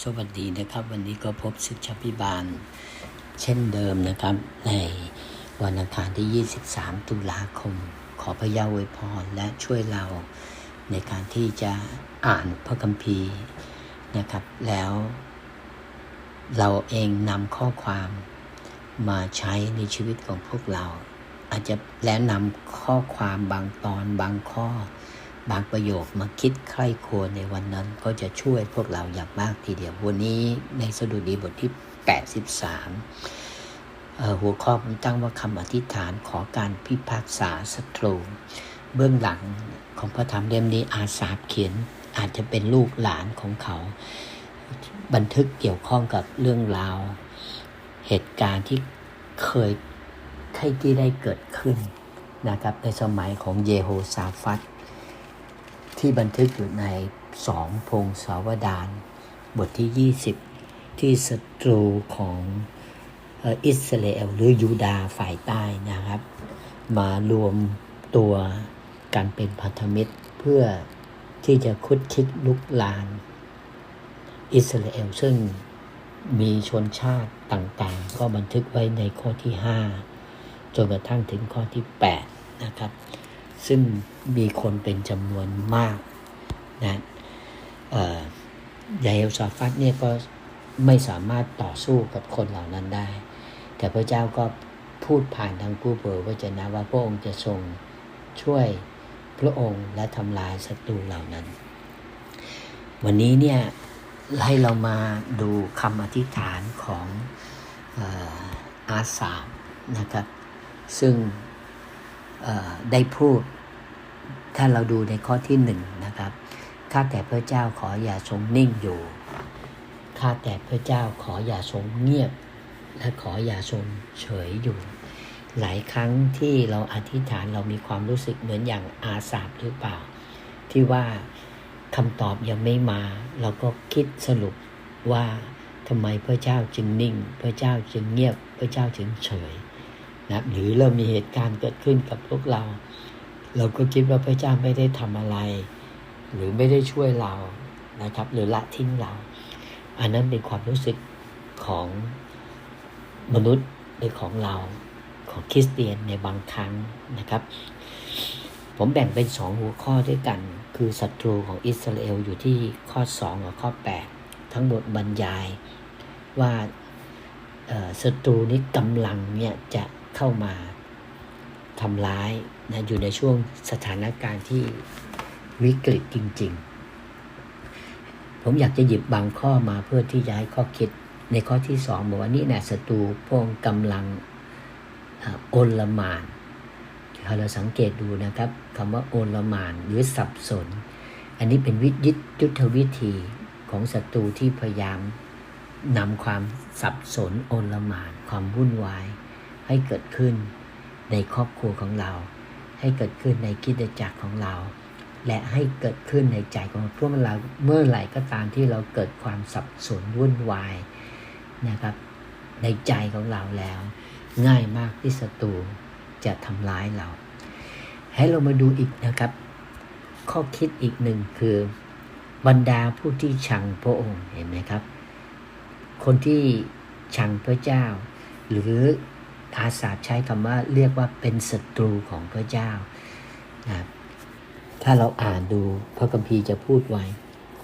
สวัสดีนะครับ วันนี้ก็พบศิษยพิบาล เช่นเดิมนะครับ ในวันอังคารที่ 23 ตุลาคม ขอพระเยาอวยพรและช่วยเราในการที่จะอ่านพระคัมภีร์นะครับ แล้ว เราเองนำข้อความมาใช้ในชีวิตของพวกเรา อาจจะและนำข้อความบางตอนบางข้อ บางประโยคมาคิดใคร่ครวญในวันนั้นก็จะช่วยพวกเราอย่างมากทีเดียว วันนี้ในสดุดีบทที่ 83ออหัวข้อผมตั้งว่าคำอธิษฐานขอการพิพากษาศัตรู เบื้องหลังของพระธรรมเล่มนี้อาสาบเขียนอาจจะเป็นลูกหลานของเขา บันทึกเกี่ยวข้องกับเรื่องราว เหตุการณ์ที่เคยที่ได้เกิดขึ้นนะครับในสมัยของเยโฮซาฟัต ที่บันทึกอยู่ในสองพงศาวดารบทที่ 20 ที่ศัตรูของอิสราเอลหรือยูดาห์ฝ่ายใต้นะครับ มารวมตัวกันเป็นพันธมิตรเพื่อที่จะคุดคิดลุกลาน อิสราเอลซึ่งมีชนชาติต่างๆ ก็บันทึกไว้ในข้อที่ 5 จนกระทั่งถึงข้อที่ 8 นะครับ ซึ่งมีคนเป็นจำนวนมากนะเอ่อยาเอลซาฟัตเนี่ยก็ไม่สามารถต่อสู้กับคนเหล่านั้นได้ แต่พระเจ้าก็พูดผ่านทางผู้เผยพระเจนะว่าพระองค์จะทรงช่วยพระองค์และทำลายศัตรูเหล่านั้น วันนี้เนี่ยให้เรามาดูคำอธิษฐานของอออาสาบนะครับ ซึ่ง ได้พูด ถ้าเราดูในข้อที่หนึ่งนะครับข้าแต่พระเจ้าขออย่าทรงนิ่งอยู่ข้าแต่พระเจ้าขออย่าทรงเงียบ และขออย่าทรงเฉยอยู่ หลายครั้งที่เราอธิษฐานเรามีความรู้สึกเหมือนอย่างอาสาบหรือเปล่า ที่ว่าคำตอบยังไม่มา เราก็คิดสรุปว่าทำไมพระเจ้าจึงนิ่ง พระเจ้าจึงเงียบ พระเจ้าจึงเฉย นะหรือเรามีเหตุการณ์เกิดขึ้นกับพวกเรา เราก็คิดว่าพระเจ้าไม่ได้ทำอะไร หรือไม่ได้ช่วยเรานะครับ หรือละทิ้งเรา อันนั้นเป็นความรู้สึกของมนุษย์หรือของเราของคริสเตียนในบางครั้งนะครับ ผมแบ่งเป็นสองหัวข้อด้วยกัน คือศัตรูของอิสราเอลอยู่ที่ข้อ 2 กับข้อ 8 ทั้งหมดบรรยายว่าศัตรูนี้กำลังเนี่ยจะ เข้ามาทำร้ายนะอยู่ในช่วงสถานการณ์ที่วิกฤตจริง ๆ ผมอยากจะหยิบบางข้อมาเพื่อที่จะให้ข้อคิดในข้อที่สองบอกว่านี่นะศัตรูพวกกำลังโอลหมานถ้าเราสังเกตดูนะครับคำว่าโอลหมานหรือสับสน อันนี้เป็นวิยึดยุทธวิธีของศัตรูที่พยายามนำความสับสนโอลหมาน ความวุ่นวาย ให้เกิดขึ้นในครอบครัวของเรา ให้เกิดขึ้นในคิดจักรของเรา และให้เกิดขึ้นในใจของพราะเมื่อเราเมื่อไหร่ก็ตามที่เราเกิดความสับสนวุ่นวายนะครับ ในใจของเราแล้ว ง่ายมากที่ศัตรูจะทำร้ายเรา ให้เรามาดูอีกนะครับ ข้อคิดอีกหนึ่งคือบรรดาผู้ที่ชังพระองค์เห็นไหมครับ คนที่ชังพระเจ้า หรือ อาสาใช้คำว่าเรียกว่าเป็นศัตรูของพระเจ้านะครับถ้าเราอ่านดูพระคัมภีร์จะพูดไว้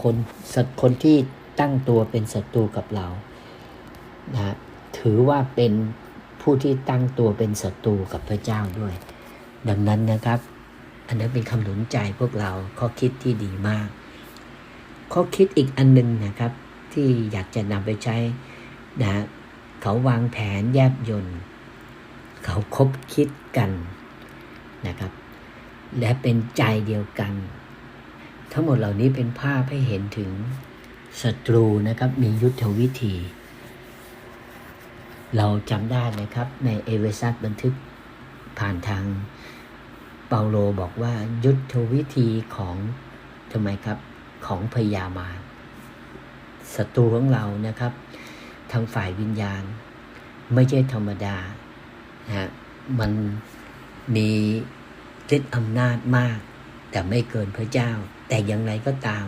คนสัตคนที่ตั้งตัวเป็นศัตรูกับเรานะถือว่าเป็นผู้ที่ตั้งตัวเป็นศัตรูกับพระเจ้าด้วย ดังนั้นนะครับ อันนั้นเป็นคำหนุนใจพวกเราข้อคิดที่ดีมาก ข้อคิดอีกอันหนึงนะครับ ที่อยากจะนำไปใช้นะเขาวางแผนแยบยนต์ เขาคบคิดกันนะครับ และเป็นใจเดียวกัน ทั้งหมดเหล่านี้เป็นภาพให้เห็นถึงศัตรูนะครับมียุทธวิธี เราจำได้ไหมครับในเอเวซัสบันทึกผ่านทางเปาโลบอกว่ายุทธวิธีของทำไมครับของพยามารศัตรูของเรานะครับ ทางฝ่ายวิญญาณ ไม่ใช่ธรรมดา นะมันมีฤทธิ์อำนาจมาก แต่ไม่เกินพระเจ้า แต่อย่างไรก็ตาม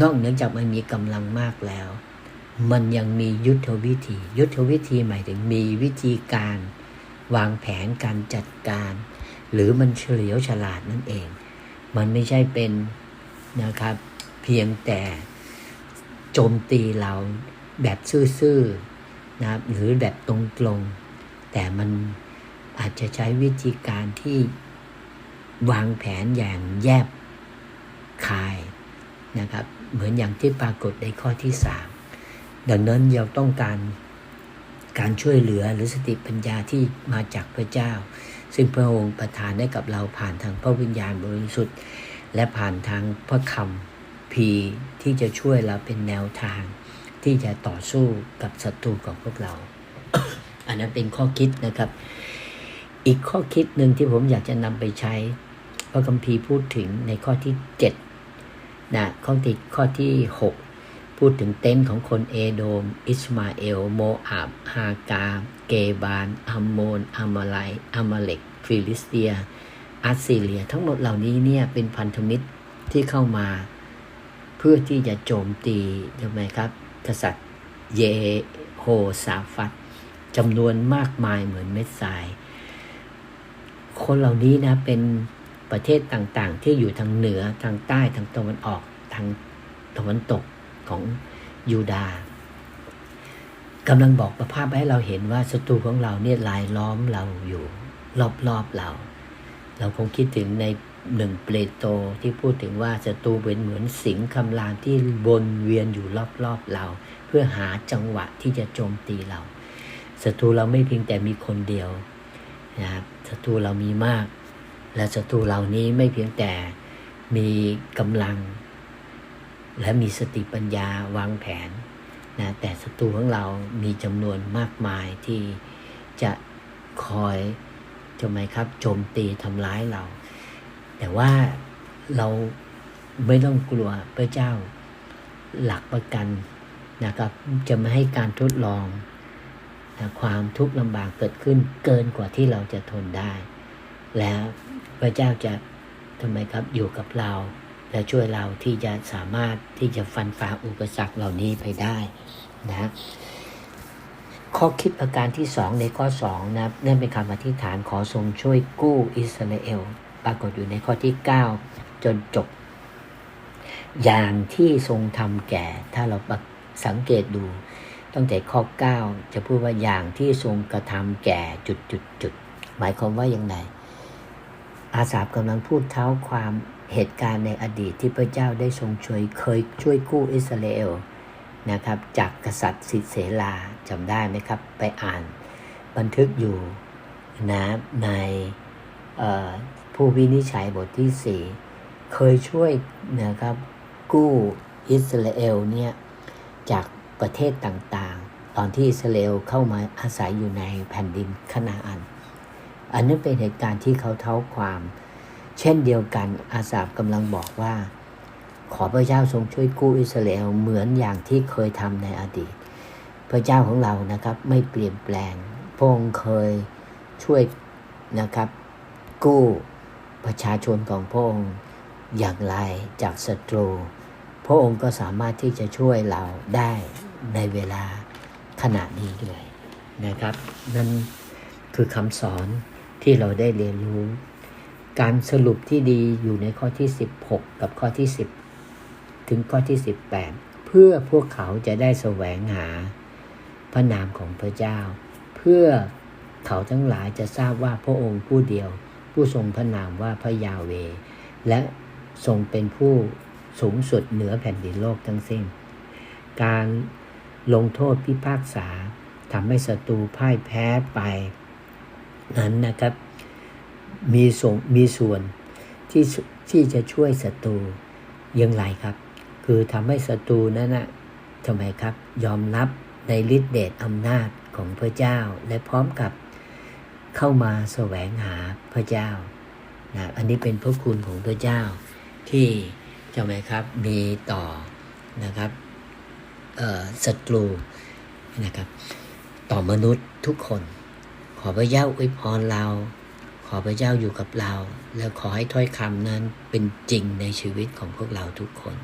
นอกเหนือจากมันมีกำลังมากแล้ว มันยังมียุทธวิธี ยุทธวิธีหมายถึงมีวิธีการ วางแผนการจัดการ หรือมันเฉลียวฉลาดนั่นเอง มันไม่ใช่เป็นนะครับ เพียงแต่โจมตีเราแบบซื่อๆนะครับหรือแบบตรงๆ แต่มันอาจจะใช้วิธีการที่วางแผนอย่างแยบคายนะครับ เหมือนอย่างที่ปรากฏในข้อที่สามดังนั้นเราต้องการการช่วยเหลือหรือสติปัญญาที่มาจากพระเจ้า ซึ่งพระองค์ประทานให้กับเราผ่านทางพระวิญญาณบริสุทธิ์ และผ่านทางพระคำพีที่จะช่วยเราเป็นแนวทาง ที่จะต่อสู้กับศัตรูของพวกเรา อันนั้นเป็นข้อคิดนะครับ อีกข้อคิดหนึ่งที่ผมอยากจะนำไปใช้พระคัมภีร์พูดถึงในข้อที่7นะข้อที่ข้อที่ 6 พูดถึงเต็นท์ของคนเอโดม อิสมาเอล โมอาบ ฮากา เกบานอัมโมนอัมมาไลอัมมาเล็ก ฟิลิสเตียอาซีเรีย ทั้งหมดเหล่านี้เนี่ยเป็นพันธมิตรที่เข้ามา เพื่อที่จะโจมตีใช่ไหมครับ กษัตริย์เยโฮซาฟัต จำนวนมากมายเหมือนเม็ดทราย คนเหล่านี้นะเป็นประเทศต่างๆ ที่อยู่ทางเหนือทางใต้ทางตะวันออกทางตะวันตกของยูดาห์กำลังบอกประภาพให้เราเห็นว่าศัตรูของเราเนี่ยลายล้อมเราอยู่ รอบๆเรา เราคงคิดถึงในหนึ่งเปโตรที่พูดถึงว่าศัตรูเป็นเหมือนสิงคำรามที่วนเวียนอยู่รอบๆเรา เพื่อหาจังหวะที่จะโจมตีเรา ศัตรูเราไม่เพียงแต่มีคนเดียวนะครับศัตรูเรามีมาก และศัตรูเหล่านี้ไม่เพียงแต่มีกำลัง และมีสติปัญญาวางแผนนะแต่ศัตรูของเรามีจำนวนมากมายที่จะคอยทำไมครับโจมตีทำร้ายเรา แต่ว่าเราไม่ต้องกลัวพระเจ้าหลักประกันนะครับจะไม่ให้การทดลอง ความทุกข์ลำบากเกิดขึ้นเกินกว่าที่เราจะทนได้ แล้วพระเจ้าจะทำไมครับอยู่กับเรา และช่วยเราที่จะสามารถที่จะฟันฝ่าอุปสรรคเหล่านี้ไปได้นะข้อคิดประการที่สองในข้อสองนะนั่นเป็นคำอธิษฐานขอทรงช่วยกู้อิสราเอล ปรากฏอยู่ในข้อที่ 9 จนจบ อย่างที่ทรงทำแก่ถ้าเราสังเกตดู ตั้งแต่ข้อ 9 จะพูดว่าอย่างที่ทรงกระทำแก่จุดจุดจุดหมายความว่าอย่างไรอาสาบกำลังพูดเท้าความเหตุการณ์ในอดีตที่พระเจ้าได้ทรงช่วยเคยช่วยกู้อิสราเอลนะครับ จากกษัตริย์สิเสลาจำได้ไหมครับ ไปอ่านบันทึกอยู่นะในผู้วินิจฉัยบทที่สี่เคยช่วยนะครับกู้อิสราเอลเนี่ยจาก ประเทศต่างๆ ตอนที่อิสราเอลเข้ามาอาศัยอยู่ในแผ่นดินคณาอัน อันนั้นเป็นเหตุการณ์ที่เขาเท้าความ เช่นเดียวกันอาสาบกำลังบอกว่า ขอพระเจ้าทรงช่วยกู้อิสราเอลเหมือนอย่างที่เคยทำในอดีต พระเจ้าของเรานะครับไม่เปลี่ยนแปลงพระองค์เคยช่วยนะครับ กู้ประชาชนของพระองค์อย่างไรจากศัตรู พระองค์ก็สามารถที่จะช่วยเราได้ ในเวลาขณะนี้ด้วยนะครับ นั่นคือคำสอนที่เราได้เรียนรู้ การสรุปที่ดีอยู่ในข้อที่ 16 กับข้อที่ 10 ถึงข้อที่ 18 เพื่อพวกเขาจะได้แสวงหาพระนามของพระเจ้า เพื่อเขาทั้งหลายจะทราบว่าพระองค์ผู้เดียว ผู้ทรงพระนามว่าพระยาเว และทรงเป็นผู้สูงสุดเหนือแผ่นดินโลกทั้งสิ้น การ ลงโทษพิพากษาทำให้ศัตรูพ่ายแพ้ไปนั้นนะครับ มีส่งมีส่วนที่ที่จะช่วยศัตรูยังไงครับ คือทำให้ศัตรูนั้นนะทำไมครับ ยอมรับในฤทธิเดชอำนาจของพระเจ้าและพร้อมกับเข้ามาแสวงหาพระเจ้านะอันนี้เป็นพระคุณของพระเจ้าที่ใช่ไหมครับมีต่อนะครับ ศัตรูนะครับ ต่อมนุษย์ทุกคน ขอพระเจ้าอวยพรเรา ขอพระเจ้าอยู่กับเรา แล้วขอให้ถ้อยคำนั้นเป็นจริงในชีวิตของพวกเราทุกคน